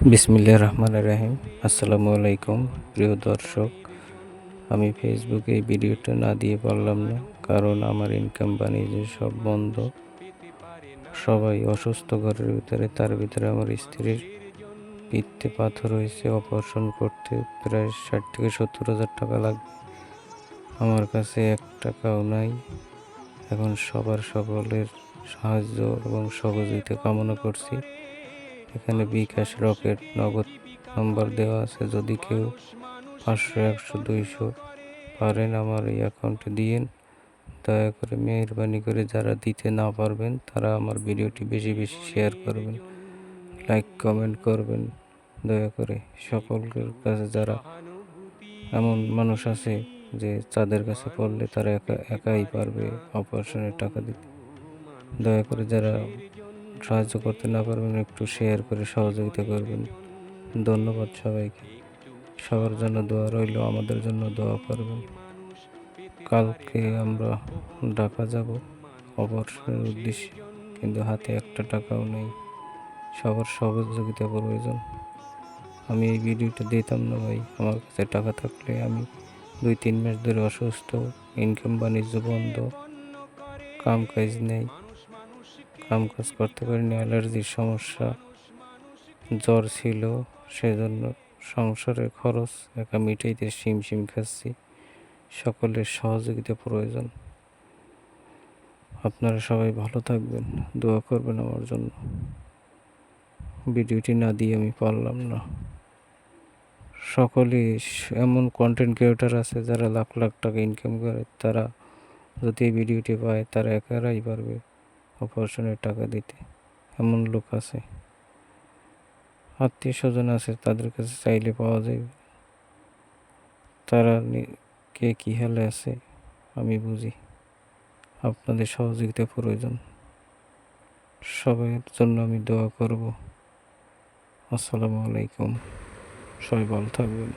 বিসমিল্লাহ রহমান রাহিম। আসসালামু আলাইকুম, প্রিয় দর্শক। আমি ফেসবুকে এই ভিডিওটা না দিয়ে পারলাম না, কারণ আমার ইনকাম বাণিজ্য সব বন্ধ, সবাই অসুস্থ ঘরের ভিতরে, তার ভিতরে আমার স্ত্রীর পিত্তে পাথর হয়েছে অপারেশন করতে প্রায় ষাট থেকে সত্তর হাজার টাকা লাগবে। আমার কাছে এক টাকাও নাই। এখন সবার সকলের সাহায্য এবং সহযোগিতা কামনা করছি। এখানে বিকাশ রকেট নগদ নম্বর দেওয়া আছে। যদি কেউ পাঁচশো, একশো, দুইশো পারেন আমার এই অ্যাকাউন্টে দিয়েন। দয়া করে মেহরবানি করে যারা দিতে না পারবেন, তারা আমার ভিডিওটি বেশি বেশি শেয়ার করবেন, লাইক, কমেন্ট করবেন। দয়া করে সকলের কাছে যারা এমন মানুষ আছে যে যাদের কাছে পড়লে তারা একা, একাই পারবে অপারেশনের টাকা দিতে। দয়া করে যারা সাহায্য করতে না পারবেন, একটু শেয়ার করে সহযোগিতা করবেন। ধন্যবাদ সবাইকে। সবার জন্য দোয়া রইল, আমাদের জন্য দোয়া করবেন। কালকে আমরা ঢাকা যাব অপারেশনের উদ্দেশ্যে, কিন্তু হাতে একটা টাকাও নেই। সবার সহযোগিতা প্রয়োজন। আমি এই ভিডিওটা দিতাম না ভাই, আমার কাছে টাকা থাকলে আমি দুই তিন মাস ধরে অসুস্থ ইনকাম বাণিজ্য বন্ধ, কাম কাজ নেই। কাজ করতে পারিনি, অ্যালার্জির সমস্যা। জ্বর ছিল, সেজন্য সংসারের খরচ, একা মিটাইতে শিম শিম খাচ্ছি। সকলের সহযোগিতা প্রয়োজন। আপনারা সবাই ভালো থাকবেন, দোয়া করবেন আমার জন্য। ভিডিওটি না দিয়ে আমি পারলাম না। সকলেই এমন কন্টেন্ট ক্রিয়েটার আছে যারা লাখ লাখ টাকা ইনকাম করে, তারা যদি এই ভিডিওটি পায়, তারা একারাই পারবে। অপারেশনের টাকা দিতে। এমন লোক আছে। আত্মীয় স্বজন আছে, তাদের কাছে চাইলে পাওয়া যাবে তারা কে কী হালে আছে, আমি বুঝি। আপনাদের সহযোগিতা প্রয়োজন। সবাইয়ের জন্য আমি দোয়া করব। আসসালামু আলাইকুম। সবাই ভালো থাকবেন।